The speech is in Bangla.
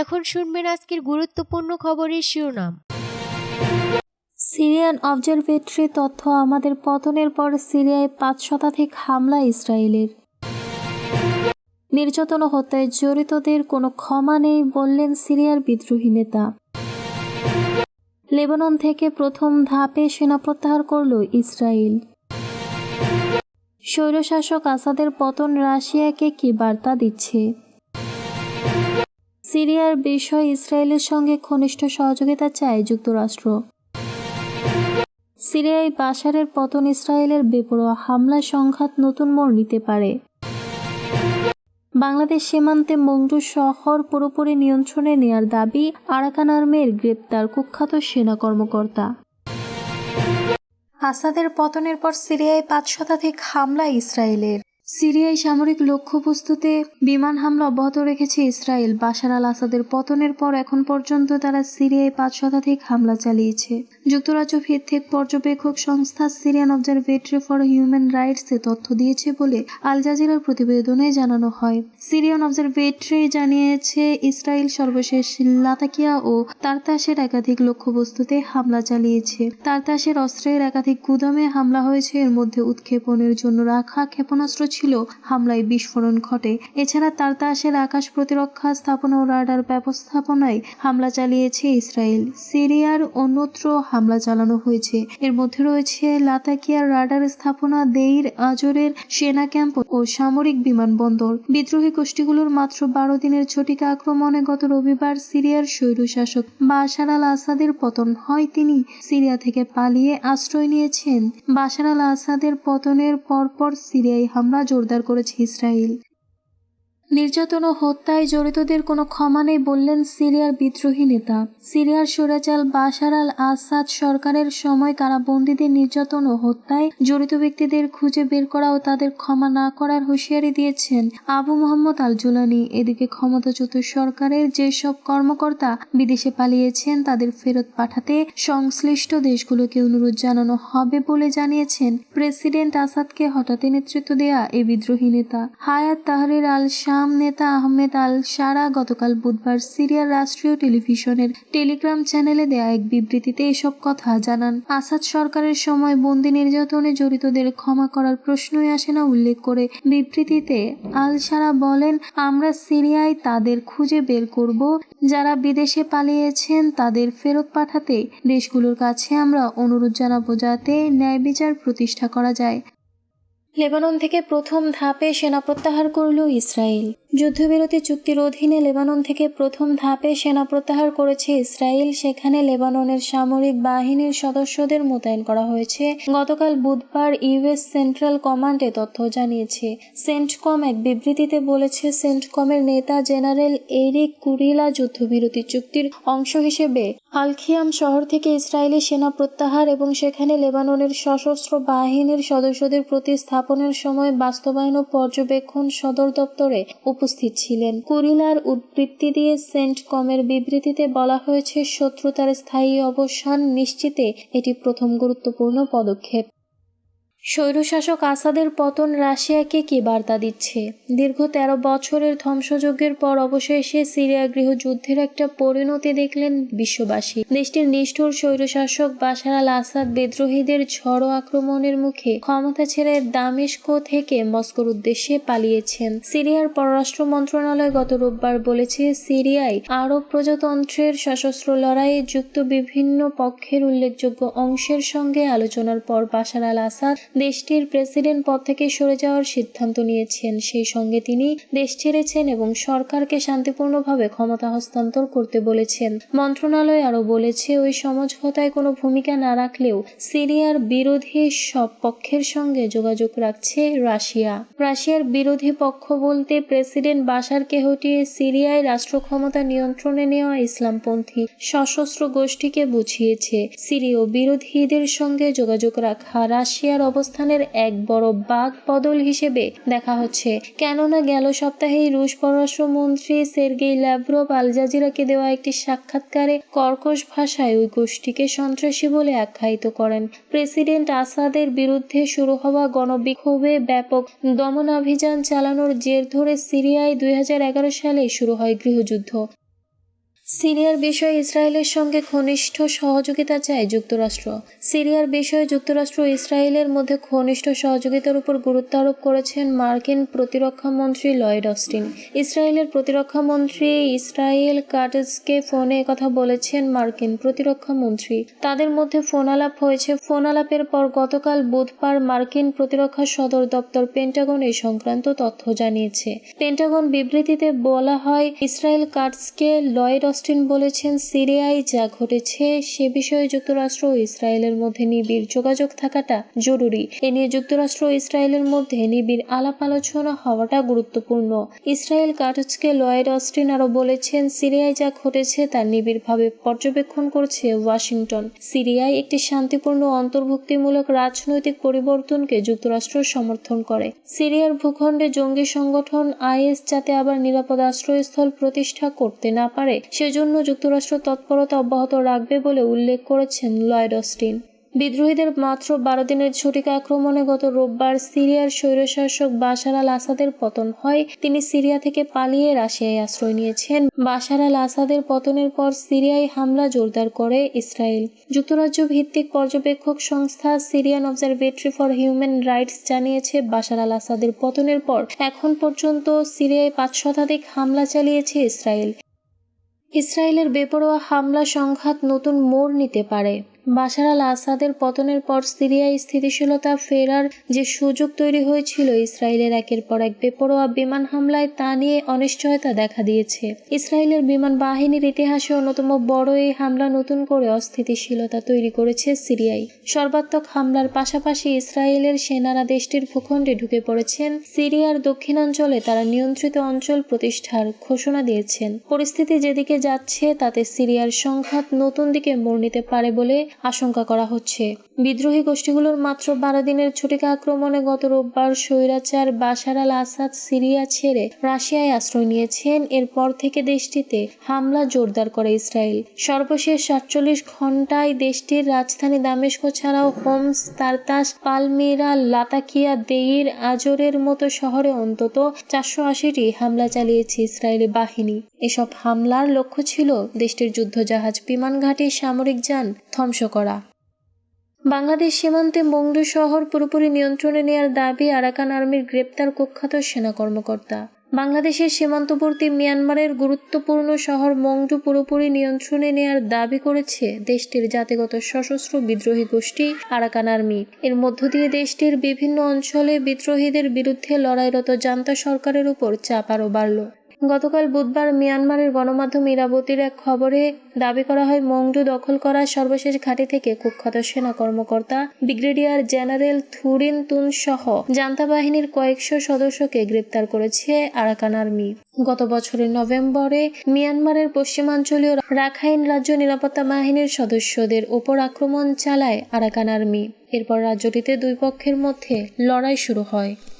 এখন শুনবেন আজকের গুরুত্বপূর্ণ খবরের শিরোনাম। সিরিয়ান অবজারভেটরি তথ্য, আমাদের পতনের পর সিরিয়ায় পাঁচ শতাধিক হামলা ইসরায়েলের। নির্যাতন হত্যায় জড়িতদের কোনো ক্ষমা নেই বললেন সিরিয়ার বিদ্রোহী নেতা। লেবানন থেকে প্রথম ধাপে সেনা প্রত্যাহার করল ইসরায়েল। স্বৈরশাসক আসাদের পতন রাশিয়াকে কি বার্তা দিচ্ছে? সিরিয়ার বিষয় ইসরায়েলের সঙ্গে ঘনিষ্ঠ সহযোগিতা চায় যুক্তরাষ্ট্র। সিরিয়ায় বাশারের পতন ইসরায়েলের বেপরোয়া হামলা সংঘাত নতুন মোড় নিতে পারে। বাংলাদেশ সীমান্তে মংডু শহর পুরোপুরি নিয়ন্ত্রণে নেয়ার দাবি আরাকান আর্মির গ্রেপ্তার কুখ্যাত সেনা কর্মকর্তা। আসাদের পতনের পর সিরিয়ায় পাঁচ শতাধিক হামলা ইসরায়েলের। সিরিয়ায় সামরিক লক্ষ্যবস্তুতে বিমান হামলা অব্যাহত রেখেছে ইসরায়েল। বাশার আল আসাদের পতনের পর এখন পর্যন্ত তারা সিরিয়ায় পাঁচ শতাধিক হামলা চালিয়েছে। যুক্তরাজ্য ভিত্তিক পর্যবেক্ষক সংস্থা Syrian Observatory for Human Rights এ তথ্য দিয়েছে বলে আল জাজিরার প্রতিবেদনে জানানো হয়। সিরিয়ান অবজারভেটরি জানিয়েছে, ইসরায়েল সর্বশেষ লাতাকিয়া ও তারতাসের একাধিক লক্ষ্যবস্তুতে হামলা চালিয়েছে। তারতাসের অস্ত্রের একাধিক গুদামে হামলা হয়েছে। এর মধ্যে উৎক্ষেপণের জন্য রাখা ক্ষেপণাস্ত্র ছিল হামলায় বিস্ফোরণ ঘটে। এছাড়া তারতাসের আকাশ প্রতিরক্ষা স্থাপনা ও রাডার ব্যবস্থাপনায় হামলা চালিয়েছে ইসরায়েল। সিরিয়ার অন্যত্র হামলা চালানো হয়েছে। এর মধ্যে রয়েছে লাতাকিয়ার রাডার স্থাপনা দেইর আজরের সেনা ক্যাম্প ও সামরিক বিমানবন্দর বিদ্রোহী গোষ্ঠীগুলোর মাত্র বারো দিনের ঝটিকা আক্রমণে গত রবিবার সিরিয়ার স্বৈরশাসক বাশার আল আসাদের পতন হয়। তিনি সিরিয়া থেকে পালিয়ে আশ্রয় নিয়েছেন। বাশার আল আসাদের পতনের পরপর সিরিয়ায় হামলা জোরদার করেছে ইসরায়েল নির্যাতন ও হত্যায় জড়িতদের কোনো ক্ষমা নেই বললেন সিরিয়ার বিদ্রোহী নেতা। সিরিয়ার সুরাচাল বাশার আল আসাদ সরকারের সময় কারাবন্দীদের নির্যাতন ও হত্যায় জড়িত ব্যক্তিদের খুঁজে বের করা ও তাদের ক্ষমা না করার হুঁশিয়ারি দিয়েছেন আবু মোহাম্মদ আল জুলানি এদিকে ক্ষমতাচ্যুত সরকারের যেসব কর্মকর্তা বিদেশে পালিয়েছেন, তাদের ফেরত পাঠাতে সংশ্লিষ্ট দেশগুলোকে অনুরোধ জানানো হবে বলে জানিয়েছেন প্রেসিডেন্ট আসাদকে হঠাৎ নেতৃত্ব দেয়া এই বিদ্রোহী নেতা। হায়াত তাহরির আল শাম নেতা আহমেদ আল সারা গতকাল বুধবার সিরিয়ার রাষ্ট্রীয় টেলিভিশনের টেলিগ্রাম চ্যানেলে দেয়া এক বিবৃতিতে এসব কথা জানান। আসাদ সরকারের সময় বন্দি নির্যাতনে জড়িতদের ক্ষমা করার প্রশ্নই আসে না উল্লেখ করে বিবৃতিতে আল সারা বলেন, আমরা সিরিয়ায় তাদের খুঁজে বের করব। যারা বিদেশে পালিয়েছেন তাদের ফেরত পাঠাতে দেশগুলোর কাছে আমরা অনুরোধ জানাব যাতে ন্যায় বিচার প্রতিষ্ঠা করা যায়। লেবানন থেকে প্রথম ধাপে সেনা প্রত্যাহার করল ইসরায়েল। যুদ্ধবিরতি চুক্তির অধীনে লেবানন থেকে প্রথম ধাপে সেনা প্রত্যাহার করেছে ইসরায়েল। সেখানে লেবাননের সামরিক বাহিনীর সদস্যদের মোতায়েন করা হয়েছে। গতকাল বুধবার ইউএস সেন্ট্রাল কমান্ড তথ্য জানিয়েছে। সেন্টকম এক বিবৃতিতে বলেছে, সেন্টকমের নেতা জেনারেল এরিক কুরিলা যুদ্ধবিরতি চুক্তির অংশ হিসেবে আলখিয়াম শহর থেকে ইসরায়েলি সেনা প্রত্যাহার এবং সেখানে লেবাননের সশস্ত্র বাহিনীর সদস্যদের প্রতিস্থাপনের সময় বাস্তবায়ন ও পর্যবেক্ষণ সদর দপ্তরে উপস্থিত ছিলেন। কুরিলার উদ্বৃত্তি দিয়ে সেন্ট কমের বিবৃতিতে বলা হয়েছে, শত্রুতার স্থায়ী অবসান নিশ্চিতে এটি প্রথম গুরুত্বপূর্ণ পদক্ষেপ। স্বৈরশাসক আসাদের পতন রাশিয়াকে কি বার্তা দিচ্ছে? দীর্ঘ তেরো বছরের ধ্বংসযজ্ঞের পর অবশেষে সিরিয়া গৃহযুদ্ধের একটা পরিণতি দেখলেন বিশ্ববাসী। দেশটির নিষ্ঠুর স্বৈরশাসক বাশার আল আসাদ বিদ্রোহীদের ঝড়ো আক্রমণের মুখে ক্ষমতা ছেড়ে দামেস্ক থেকে মস্কোর উদ্দেশ্যে পালিয়েছেন। সিরিয়ার পররাষ্ট্র মন্ত্রণালয় গত রোববার বলেছে, সিরিয়ায় আরব প্রজাতন্ত্রের সশস্ত্র লড়াইয়ে যুক্ত বিভিন্ন পক্ষের উল্লেখযোগ্য অংশের সঙ্গে আলোচনার পর বাশার আল আসাদ দেশটির প্রেসিডেন্ট পদ থেকে সরে যাওয়ার সিদ্ধান্ত নিয়েছেন। সেই সঙ্গে তিনি দেশ ছেড়েছেন এবং সরকারকে শান্তিপূর্ণভাবে ক্ষমতা হস্তান্তর করতে বলেছেন। মন্ত্রণালয় আরও বলেছে, ওই সমঝোতায় কোনো ভূমিকা না রাখলেও সিরিয়ার বিরোধী সব পক্ষের সঙ্গে যোগাযোগ রাখছে রাশিয়া। রাশিয়ার বিরোধী পক্ষ বলতে প্রেসিডেন্ট বাশারকে হটিয়ে সিরিয়ায় রাষ্ট্র ক্ষমতা নিয়ন্ত্রণে নেওয়া ইসলামপন্থী সশস্ত্র গোষ্ঠীকে বুঝিয়েছে। সিরীয় বিরোধীদের সঙ্গে যোগাযোগ রাখা রাশিয়ার অবস্থানের এক বড় বাঘ বদল হিসেবে দেখা হচ্ছে। কেননা গেল সপ্তাহেই রুশ পররাষ্ট্রমন্ত্রী সের্গেই ল্যাভরভ আল জাজিরাকে দেওয়া একটি সাক্ষাৎকারে কর্কশ ভাষায় ওই গোষ্ঠীকে সন্ত্রাসী বলে আখ্যায়িত করেন। প্রেসিডেন্ট আসাদের বিরুদ্ধে শুরু হওয়া গণবিক্ষোভে ব্যাপক দমনাভিযান চালানোর জের ধরে সিরিয়ায় দুই হাজার এগারো সালে শুরু হয় গৃহযুদ্ধ। সিরিয়ার বিষয়ে ইসরায়েলের সঙ্গে ঘনিষ্ঠ সহযোগিতা চায় যুক্তরাষ্ট্র। সিরিয়ার বিষয়ে যুক্তরাষ্ট্র ইসরায়েলের মধ্যে ঘনিষ্ঠ সহযোগিতার উপর গুরুত্ব আরোপ করেছেন মার্কিন প্রতিরক্ষা মন্ত্রী লয়েড অস্টিন। ইসরায়েলের প্রতিরক্ষা মন্ত্রী ইসরায়েল কাটজকে ফোনে কথা বলেছেন মার্কিন প্রতিরক্ষা মন্ত্রী। তাদের মধ্যে ফোন আলাপ হয়েছে। ফোন আলাপের পর গতকাল বুধবার মার্কিন প্রতিরক্ষা সদর দপ্তর পেন্টাগন এই সংক্রান্ত তথ্য জানিয়েছে। পেন্টাগন বিবৃতিতে বলা হয়, ইসরায়েল কাটসকে লয়েড অস্টিন বলেছেন, সিরিয়ায় যা ঘটেছে সে বিষয়ে যুক্তরাষ্ট্র ও ইসরায়েলের মধ্যে নিবিড় যোগাযোগ থাকাটা জরুরি। এ নিয়ে যুক্তরাষ্ট্র ও ইসরায়েলের মধ্যে নিবিড় আলাপ আলোচনা হওয়াটা গুরুত্বপূর্ণ। ইসরায়েল কাটজকে লয়েড অস্টিন আরও বলেছেন, সিরিয়ায় যা ঘটেছে তা নিবিড়ভাবে পর্যবেক্ষণ করছে ওয়াশিংটন। সিরিয়ায় একটি শান্তিপূর্ণ অন্তর্ভুক্তিমূলক রাজনৈতিক পরিবর্তনকে যুক্তরাষ্ট্র সমর্থন করে। সিরিয়ার ভূখণ্ডে জঙ্গি সংগঠন আইএস যাতে আবার নিরাপদ আশ্রয়স্থল প্রতিষ্ঠা করতে না পারে সেজন্য যুক্তরাষ্ট্র তৎপরতা অব্যাহত রাখবে বলে উল্লেখ করেছেন লয়েড অস্টিন। বিদ্রোহীদের মাত্র বারো দিনের ছুটিকা আক্রমণে গত রোববার সিরিয়ার স্বৈরশাসক বাশার আল আসাদের পতন হয়। তিনি সিরিয়া থেকে পালিয়ে রাশিয়ায় আশ্রয় নিয়েছেন। বাশার আল আসাদের পতনের পর সিরিয়ায় হামলা জোরদার করে ইসরায়েল। যুক্তরাজ্য ভিত্তিক পর্যবেক্ষক সংস্থা Syrian observatory for human rights জানিয়েছে, বাশার আল আসাদের পতনের পর এখন পর্যন্ত সিরিয়ায় পাঁচ শতাধিক হামলা চালিয়েছে ইসরায়েল। ইসরায়েলের বেপরোয়া হামলা সংঘাত নতুন মোড় নিতে পারে। বাশার আল আসাদের পতনের পর সিরিয়ায় স্থিতিশীলতা ফেরার যে সুযোগ তৈরি হয়েছিল, ইসরায়েলের একের পর এক বেপরোয়া বিমান হামলায় তা নিয়ে অনিশ্চয়তা দেখা দিয়েছে। ইসরায়েলের বিমান বাহিনীর ইতিহাসে অন্যতম বড় এই হামলা নতুন করে অস্থিতিশীলতা তৈরি করেছে সিরিয়ায়। সর্বাত্মক হামলার পাশাপাশি ইসরায়েলের সেনারা দেশটির ভূখণ্ডে ঢুকে পড়েছেন। সিরিয়ার দক্ষিণাঞ্চলে তারা নিয়ন্ত্রিত অঞ্চল প্রতিষ্ঠার ঘোষণা দিয়েছেন। পরিস্থিতি যেদিকে যাচ্ছে, তাতে সিরিয়ার সংঘাত নতুন দিকে মোড় নিতে পারে বলে আশঙ্কা করা হচ্ছে। বিদ্রোহী গোষ্ঠীগুলোর মাত্র বারো দিনের ছুটিকা আক্রমণে গত রোববার স্বৈরাচার বাশার আল আসাদ সিরিয়া ছেড়ে রাশিয়ায় আশ্রয় নিয়েছেন। এরপর থেকে দেশটিতে হামলা জোরদার করে ইসরায়েল। সর্বশেষ সাতচল্লিশ ঘন্টায় দেশটির রাজধানী দামেস্ক ছাড়াও হোমস, তারতাস, পালমিরা, লাতাকিয়া, দেইর, আজরের মতো শহরে অন্তত চারশো আশিটি হামলা চালিয়েছে ইসরায়েলি বাহিনী। এসব হামলার লক্ষ্য ছিল দেশটির যুদ্ধজাহাজ বিমান ঘাঁটি সামরিক যান ধ্বংস করা। বাংলাদেশ সীমান্তে মংডু শহর পুরোপুরি নিয়ন্ত্রণে নেয়ার দাবি আরাকান আর্মির গ্রেপ্তার কুখ্যাত সেনা কর্মকর্তা। বাংলাদেশের সীমান্তবর্তী মিয়ানমারের গুরুত্বপূর্ণ শহর মংডু পুরোপুরি নিয়ন্ত্রণে নেয়ার দাবি করেছে দেশটির জাতিগত সশস্ত্র বিদ্রোহী গোষ্ঠী আরাকান আর্মি। এর মধ্য দিয়ে দেশটির বিভিন্ন অঞ্চলে বিদ্রোহীদের বিরুদ্ধে লড়াইরত জান্তা সরকারের উপর চাপ আরও বাড়ল। গতকাল বুধবার মিয়ানমারের গণমাধ্যম ইরাবতীর এক খবরে দাবি করা হয়, মংডু দখল করা সর্বশেষ ঘাঁটি থেকে কুখ্যাত সেনা কর্মকর্তা ব্রিগেডিয়ার জেনারেল থুরিন তুন সহ জান্তা বাহিনীর কয়েকশো সদস্যকে গ্রেপ্তার করেছে আরাকান আর্মি। গত বছরের নভেম্বরে মিয়ানমারের পশ্চিমাঞ্চলীয় রাখাইন রাজ্য নিরাপত্তা বাহিনীর সদস্যদের ওপর আক্রমণ চালায় আরাকান আর্মি। এরপর রাজ্যটিতে দুই পক্ষের মধ্যে লড়াই শুরু হয়।